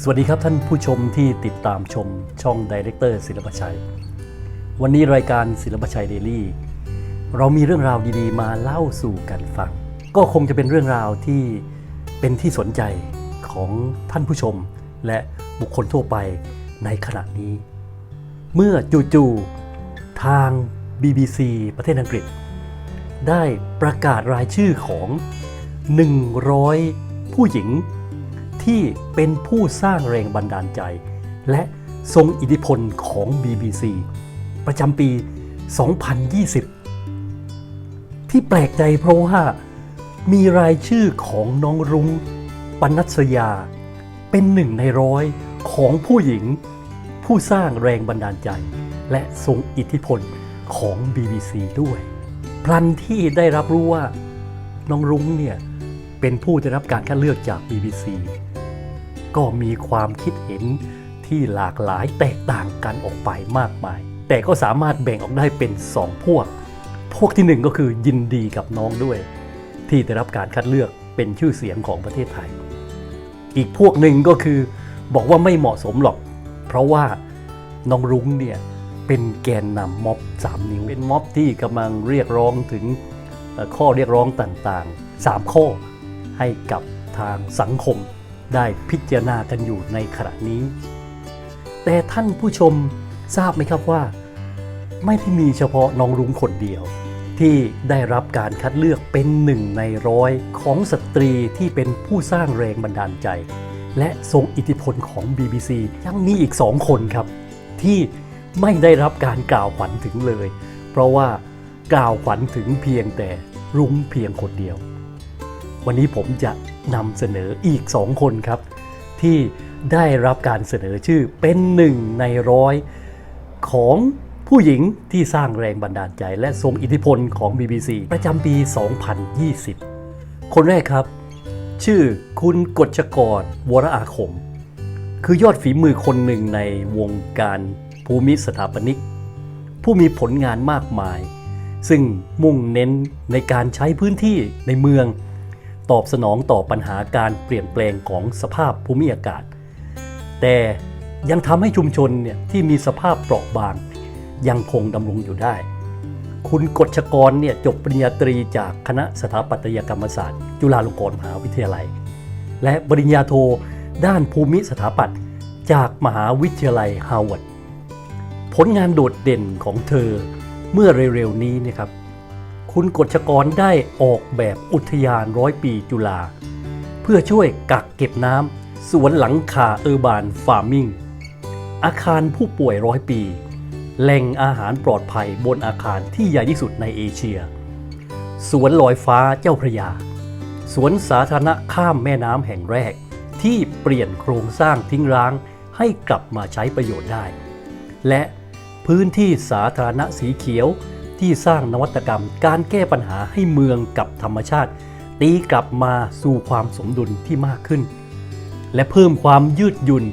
สวัสดีครับท่านผู้ชมที่ติดตามชมช่องดีเรคเตอร์ศิลปชัย วันนี้รายการศิลปชัยเดลี่ เรามีเรื่องราวดีๆ มาเล่าสู่กันฟัง ก็คงจะเป็นเรื่องราวที่เป็นที่สนใจของท่านผู้ชม และบุคคลทั่วไปในขณะนี้ เมื่อจู่ๆทาง BBC ประเทศอังกฤษ ได้ประกาศรายชื่อของ 100 ผู้หญิง ที่เป็นผู้สร้างแรงบันดาลใจ และทรงอิทธิพลของ BBC ประจำปี 2020 ที่แปลกใจเพราะว่ามีรายชื่อของน้องรุ้งปนัสยา เป็นหนึ่งในร้อยของผู้หญิง ผู้สร้างแรงบันดาลใจ และทรงอิทธิพลของ BBC ด้วย พลันที่ได้รับรู้ว่าน้องรุ้งเนี่ยเป็นผู้ได้รับการคัดเลือกจาก BBC ก็มีความคิดเห็นที่หลากหลายแตกต่างกันออกไปมากมาย แต่ก็สามารถแบ่งออกได้เป็น 2 พวก พวกที่หนึ่งก็คือยินดีกับน้องด้วย ที่ได้รับการคัดเลือกเป็นชื่อเสียงของประเทศไทย อีกพวกหนึ่งก็คือบอกว่าไม่เหมาะสมหรอก เพราะว่าน้องรุ้งเนี่ยเป็นแกนนำม็อบ 3 นิ้ว เป็นม็อบที่กำลังเรียกร้องถึงข้อเรียกร้องต่างๆ 3 ข้อให้กับทางสังคม ได้พิจารณากันอยู่ในขณะนี้ แต่ท่านผู้ชมทราบไหมครับว่า ไม่ได้มีเฉพาะน้องรุ้งคนเดียว ที่ได้รับการคัดเลือกเป็นหนึ่งในร้อยของสตรีที่เป็นผู้สร้างแรงบันดาลใจ และทรงอิทธิพลของ BBC ยังมีอีกสองคนครับ ที่ไม่ได้รับการกล่าวขวัญถึงเลย เพราะว่ากล่าวขวัญถึงเพียงแต่รุ้งเพียงคนเดียว วันนี้ผมจะ นำเสนออีกสองคนครับ ที่ได้รับการเสนอชื่อเป็นหนึ่งในร้อยของผู้หญิงที่สร้างแรงบันดาลใจ และทรงอิทธิพลของ BBC ประจำปี 2020 คนแรกครับ ชื่อคุณกฎชกรวรอาคม คือยอดฝีมือคนหนึ่งในวงการภูมิสถาปนิก ผู้มีผลงานมากมาย ซึ่งมุ่งเน้นในการใช้พื้นที่ในเมือง ตอบสนองต่อปัญหาการเปลี่ยนแปลงของสภาพภูมิอากาศ แต่ยังทำให้ชุมชนเนี่ยที่มีสภาพเปราะบาง ยังคงดำรงอยู่ได้ คุณกฎชกรเนี่ยจบปริญญาตรีจากคณะสถาปัตยกรรมศาสตร์ จุฬาลงกรณ์มหาวิทยาลัย และปริญญาโทด้านภูมิสถาปัตย์จากมหาวิทยาลัยฮาร์วาร์ดผลงานโดดเด่นของเธอเมื่อเร็วๆนี้นะครับ คุณกฎชกรได้ออกแบบอุทยานร้อยปีจุฬาเพื่อช่วยกักเก็บน้ำสวนหลังคาเออร์บานฟาร์มิงอาคารผู้ป่วยร้อยปี แหล่งอาหารปลอดภัยบนอาคารที่ใหญ่ที่สุดในเอเชีย สวนลอยฟ้าเจ้าพระยา สวนสาธารณะข้ามแม่น้ำแห่งแรก ที่เปลี่ยนโครงสร้างทิ้งร้างให้กลับมาใช้ประโยชน์ได้ และพื้นที่สาธารณะสีเขียว ที่สร้างนวัตกรรม การแก้ปัญหาให้เมืองกับธรรมชาติ ตีกลับมาสู่ความสมดุลที่มากขึ้น และเพิ่มความยืดหยุ่น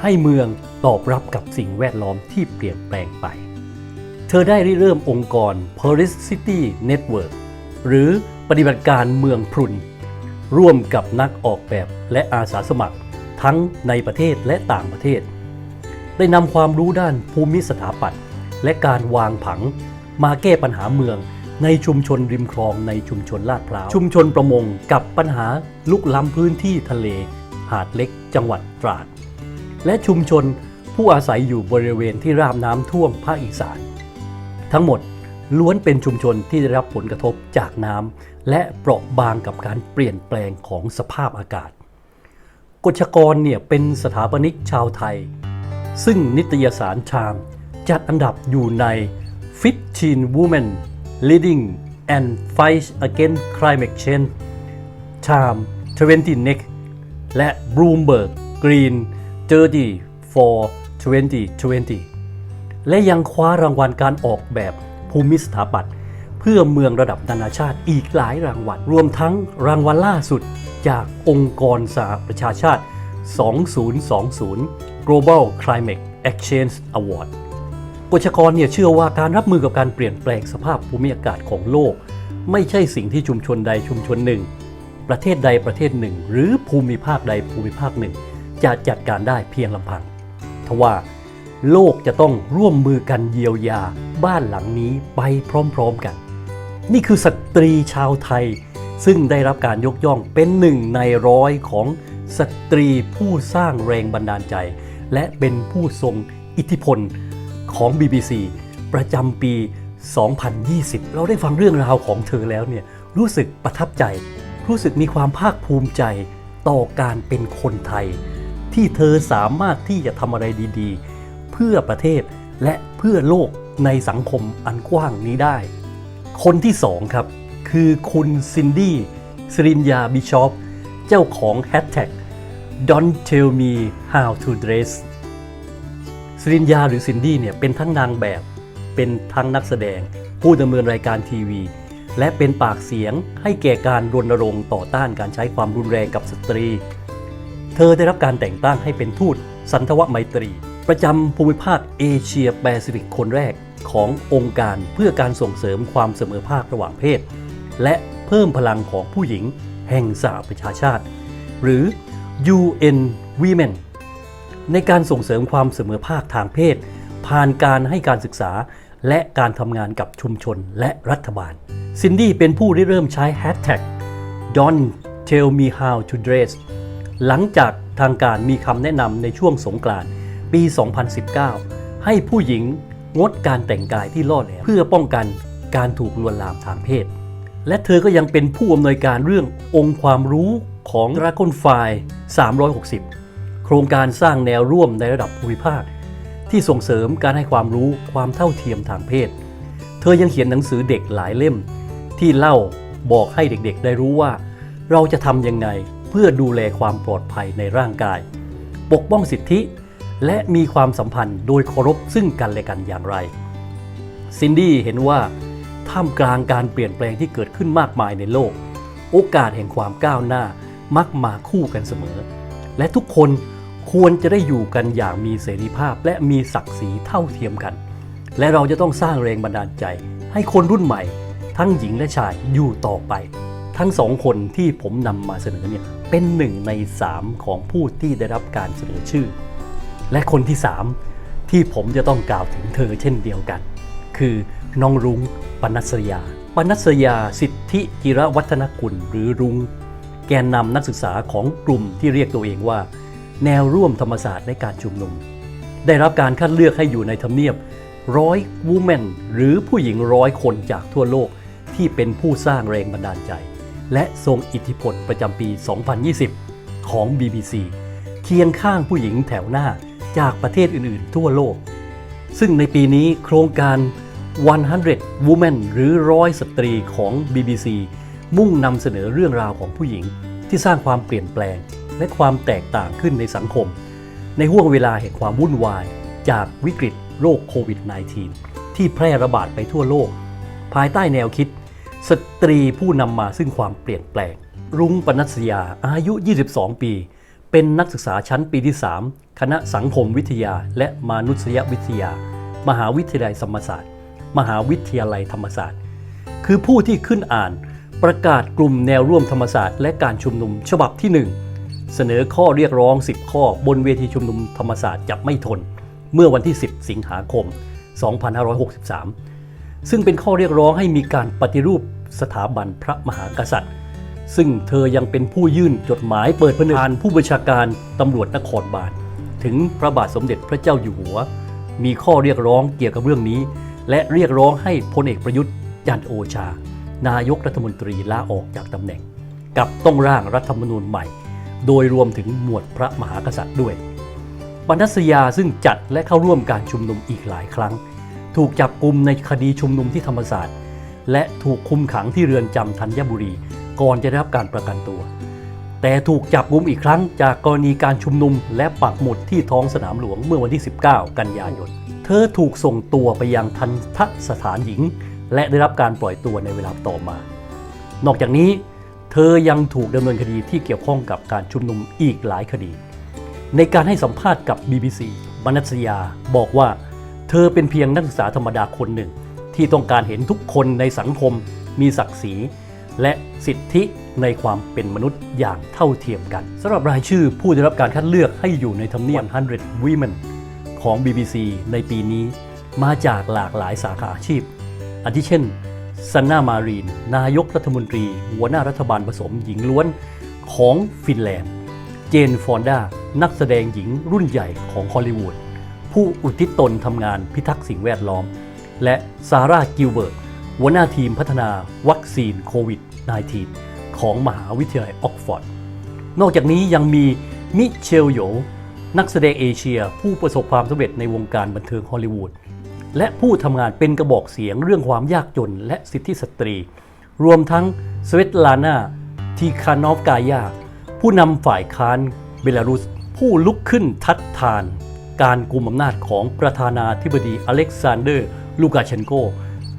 ให้เมืองตอบรับกับสิ่งแวดล้อมที่เปลี่ยนแปลงไป เธอได้ริเริ่มองค์กร Paris City Network หรือปฏิบัติการเมืองพรุน ร่วมกับนักออกแบบและอาสาสมัคร ทั้งในประเทศและต่างประเทศ ได้นำความรู้ด้านภูมิสถาปัตย์และการวางผัง มาแก้ปัญหาเมือง ในชุมชนริมคลองในชุมชนลาดพร้าวชุมชนประมงกับปัญหาลุกล้ำพื้นที่ทะเล หาดเล็กจังหวัดตราด และชุมชนผู้อาศัยอยู่บริเวณที่ราบน้ำท่วมภาคอีสาน ทั้งหมดล้วนเป็นชุมชนที่ได้รับผลกระทบจากน้ำและเปราะบางกับการเปลี่ยนแปลงของสภาพอากาศ กฎชกรเนี่ยเป็นสถาปนิกชาวไทย ซึ่งนิตยสารชามจัดอันดับอยู่ใน 15 Women Leading and Fight Against Climate Change ชาม20 Next และ Bloomberg Green 30 for 2020 และยังคว้ารางวัลการออกแบบภูมิสถาปัตย์เพื่อเมืองระดับนานาชาติอีกหลายรางวัล รวมทั้งรางวัลล่าสุดจากองค์กรสหประชาชาติ 2020 Global Climate Exchange Award กฎชกรเนี่ยเชื่อว่าการรับมือกับการเปลี่ยนแปลงสภาพภูมิอากาศของโลก ไม่ใช่สิ่งที่ชุมชนใดชุมชนหนึ่ง ประเทศใดประเทศหนึ่ง หรือภูมิภาคใดภูมิภาคหนึ่ง จะจัดการได้เพียงลำพังทว่าโลกจะต้องร่วมมือกันเยียวยาบ้านหลังนี้ไปพร้อมๆกัน นี่คือสตรีชาวไทย ซึ่งได้รับการยกย่องเป็นหนึ่งในร้อยของสตรีผู้สร้างแรงบันดาลใจ และเป็นผู้ทรงอิทธิพล ของ BBC ประจำปี 2020 เราได้ฟังเรื่องราวของเธอแล้วเนี่ยรู้สึกประทับใจ รู้สึกมีความภาคภูมิใจต่อการเป็นคนไทย ที่เธอสามารถที่จะทำอะไรดีๆ เพื่อประเทศและเพื่อโลกในสังคมอันกว้างนี้ได้ คนที่สองครับ คือคุณซินดี้สรินยาบิชอปเจ้าของแฮชแท็ก Don't tell me how to dress สรินยาหรือซินดี้เนี่ยเป็นทั้งนางแบบ เป็นทั้งนักแสดง ผู้ดำเนินรายการทีวี และเป็นปากเสียงให้แก่การรณรงค์ต่อต้านการใช้ความรุนแรงกับสตรี เธอได้รับการแต่งตั้งให้เป็นทูตสันทวไมตรี ประจำภูมิภาคเอเชียแปซิฟิกคนแรกขององค์การเพื่อการส่งเสริมความเสมอภาคระหว่างเพศ และเพิ่มพลังของผู้หญิงแห่งสหประชาชาติ หรือ UN Women ในการส่งเสริมความเสมอภาคทางเพศ ผ่านการให้การศึกษา และการทำงานกับชุมชนและรัฐบาล ซินดี้เป็นผู้ริเริ่มใช้แฮชแท็ก Don't tell me how to dress หลังจากทางการมีคำแนะนำในช่วงสงกรานต์ปี 2019 ให้ผู้หญิงงดการแต่งกายที่ล่อแหลมเพื่อป้องกันการถูกลวนลามทางเพศ และเธอก็ยังเป็นผู้อำนวยการเรื่ององค์ความรู้ของ Dragon f i 360 โครงการสร้างแนวร่วมในระดับภูมิภาค ที่ส่งเสริมการให้ความรู้ความเท่าเทียมทางเพศ เธอยังเขียนหนังสือเด็กหลายเล่ม ที่เล่าบอกให้เด็กๆ ได้รู้ว่า เราจะทำยังไงเพื่อดูแลความปลอดภัยในร่างกาย ปกป้องสิทธิ และมีความสัมพันธ์โดยเคารพซึ่งกันและกันอย่างไรซินดี้เห็นว่าท่ามกลางการเปลี่ยนแปลงที่เกิดขึ้นมากมายในโลก โอกาสแห่งความก้าวหน้ามักมาคู่กันเสมอ และทุกคน ควรจะได้อยู่กันอย่างมีเสรีภาพและมีศักดิ์ศรีเท่าเทียมกัน และเราจะต้องสร้างแรงบันดาลใจ ให้คนรุ่นใหม่ ทั้งหญิงและชายอยู่ต่อไป ทั้งสองคนที่ผมนำมาเสนอเนี่ยเป็นหนึ่งในสามของผู้ที่ได้รับการเสนอชื่อ และคนที่สามที่ผมจะต้องกล่าวถึงเธอเช่นเดียวกัน คือน้องรุ้งปนัสยา ปนัสยาสิทธิจิรวัฒนกุลหรือรุง้งแกนนำนักศึกษาของกลุ่มที่เรียกตัวเองว่า แนวร่วมธรรมศาสตร์ในการชุมนุม ได้รับการคัดเลือกให้อยู่ในทำเนียบร้อยวูแมนหรือผู้หญิงร้อยคนจากทั่วโลกที่เป็นผู้สร้างแรงบันดาลใจ และทรงอิทธิพลประจำปี 2020 ของ BBC เคียงข้างผู้หญิงแถวหน้าจากประเทศอื่นๆ ทั่วโลก ซึ่งในปีนี้โครงการ 100 Women หรือร้อยสตรีของ BBC มุ่งนำเสนอเรื่องราวของผู้หญิงที่สร้างความเปลี่ยนแปลง และความแตกต่างขึ้นในสังคม ในห่วงเวลาแห่งความวุ่นวาย จากวิกฤตโรคโควิด -19 ที่แพร่ระบาดไปทั่วโลก ภายใต้แนวคิด สตรีผู้นำมาซึ่งความเปลี่ยนแปลง รุ้งปนัสยาอายุ 22 ปี เป็นนักศึกษาชั้นปีที่ 3 คณะสังคมวิทยาและมนุษยวิทยา มหาวิทยาลัยธรรมศาสตร์ มหาวิทยาลัยธรรมศาสตร์ คือผู้ที่ขึ้นอ่านประกาศกลุ่มแนวร่วมธรรมศาสตร์และการชุมนุมฉบับที่ 1 เสนอข้อเรียกร้อง 10 ข้อบนเวทีชุมนุมธรรมศาสตร์จับไม่ทน เมื่อวันที่ 10 สิงหาคม 2563 ซึ่งเป็นข้อเรียกร้องให้มีการปฏิรูปสถาบันพระมหากษัตริย์ ซึ่งเธอยังเป็นผู้ยื่นจดหมายเปิดผนึกผ่านผู้บัญชาการตำรวจนครบาลถึงพระบาทสมเด็จพระเจ้าอยู่หัว มีข้อเรียกร้องเกี่ยวกับเรื่องนี้ และเรียกร้องให้พลเอกประยุทธ์จันโอชา นายกรัฐมนตรีลาออกจากตำแหน่ง กับต้องร่างรัฐธรรมนูญใหม่ โดยรวมถึงหมวดพระมหากษัตริย์ด้วยบรรณัสยาซึ่งจัดและเข้าร่วมการชุมนุมอีกหลายครั้ง ถูกจับกลุ่มในคดีชุมนุมที่ธรรมศาสตร์ และถูกคุมขังที่เรือนจำธัญบุรี ก่อนจะได้รับการประกันตัว แต่ถูกจับกุมอีกครั้งจากกรณีการชุมนุมและปักหมุดที่ท้องสนามหลวงเมื่อวันที่ 19 กันยายน เธอถูกส่งตัวไปยังทันทสถานหญิง และได้รับการปล่อยตัวในเวลาต่อมา นอกจากนี้ เธอยังถูกดำเนินคดีที่เกี่ยวข้องกับการชุมนุมอีกหลายคดี ในการให้สัมภาษณ์กับ BBC บรรณัสยาบอกว่า เธอเป็นเพียงนักศึกษาธรรมดาคนหนึ่ง ที่ต้องการเห็นทุกคนในสังคมมีศักดิ์ศรี และสิทธิในความเป็นมนุษย์อย่างเท่าเทียมกันสำหรับรายชื่อผู้ได้รับการคัดเลือกให้อยู่ในทำเนียบ100 Women ของ BBC ในปีนี้ มาจากหลากหลายสาขาอาชีพอาทิเช่น ซันนามารีน นายกรัฐมนตรี หัวหน้ารัฐบาลผสมหญิงล้วนของฟินแลนด์ เจนฟอนดา นักแสดงหญิงรุ่นใหญ่ของฮอลลีวูด ผู้อุทิศตนทำงานพิทักษ์สิ่งแวดล้อม และซาร่ากิลเบิร์ต หัวหน้าทีมพัฒนาวัคซีนโควิด -19 ของมหาวิทยาลัยออกฟอร์ด นอกจากนี้ยังมีมิเชลโยนักแสดงเอเชียผู้ประสบความสำเร็จในวงการบันเทิงฮอลลีวูด และผู้ทำงานเป็นกระบอกเสียงเรื่องความยากจนและสิทธิสตรี รวมทั้งสเวตลานาทีคานอฟกายา ผู้นำฝ่ายค้านเบลารุส ผู้ลุกขึ้นทัดทาน การกุมอำนาจของประธานาธิบดีอเล็กซานเดอร์ ลูกาเชนโก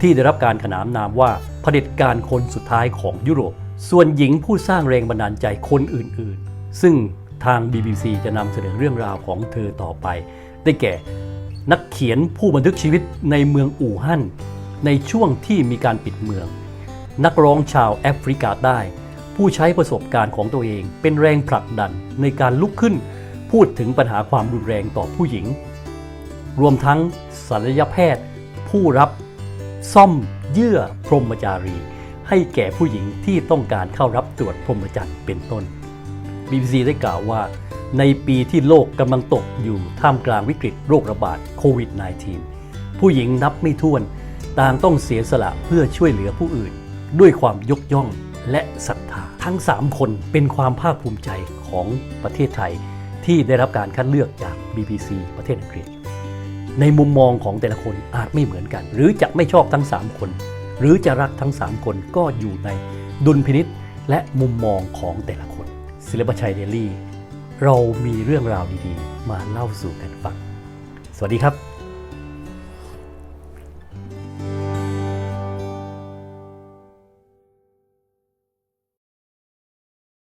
ที่ได้รับการขนานนามว่าเผด็จการคนสุดท้ายของยุโรป ส่วนหญิงผู้สร้างแรงบันดาลใจคนอื่น ๆ ซึ่งทาง BBC จะนำเสนอเรื่องราวของเธอต่อไป ได้แก่ นักเขียนผู้บันทึกชีวิตในเมืองอู่ฮั่น ในช่วงที่มีการปิดเมือง นักร้องชาวแอฟริกาใต้ ผู้ใช้ประสบการณ์ของตัวเองเป็นแรงผลักดันในการลุกขึ้น พูดถึงปัญหาความรุนแรงต่อผู้หญิง รวมทั้งศัลยแพทย์ ผู้รับซ่อมเยื่อพรหมจารี ให้แก่ผู้หญิงที่ต้องการเข้ารับตรวจพรหมจรรย์เป็นต้น BBC ได้กล่าวว่า ในปีที่โลกกำลังตกอยู่ท่ามกลางวิกฤตโรคระบาดโควิด -19 ผู้หญิงนับไม่ถ้วน ต่างต้องเสียสละเพื่อช่วยเหลือผู้อื่น ด้วยความยกย่องและศรัทธา ทั้ง 3 คนเป็นความภาคภูมิใจของประเทศไทย ที่ได้รับการคัดเลือกจาก BBC ประเทศอังกฤษ ในมุมมองของแต่ละคนอาจไม่เหมือนกัน หรือจะไม่ชอบทั้ง 3 คน หรือจะรักทั้ง 3 คนก็อยู่ในดุลพินิษและมุมมองของแต่ละคนศิลปชัยเดลี่ เรามีเรื่องราวดีๆ มาเล่าสู่กันฟัง สวัสดีครับ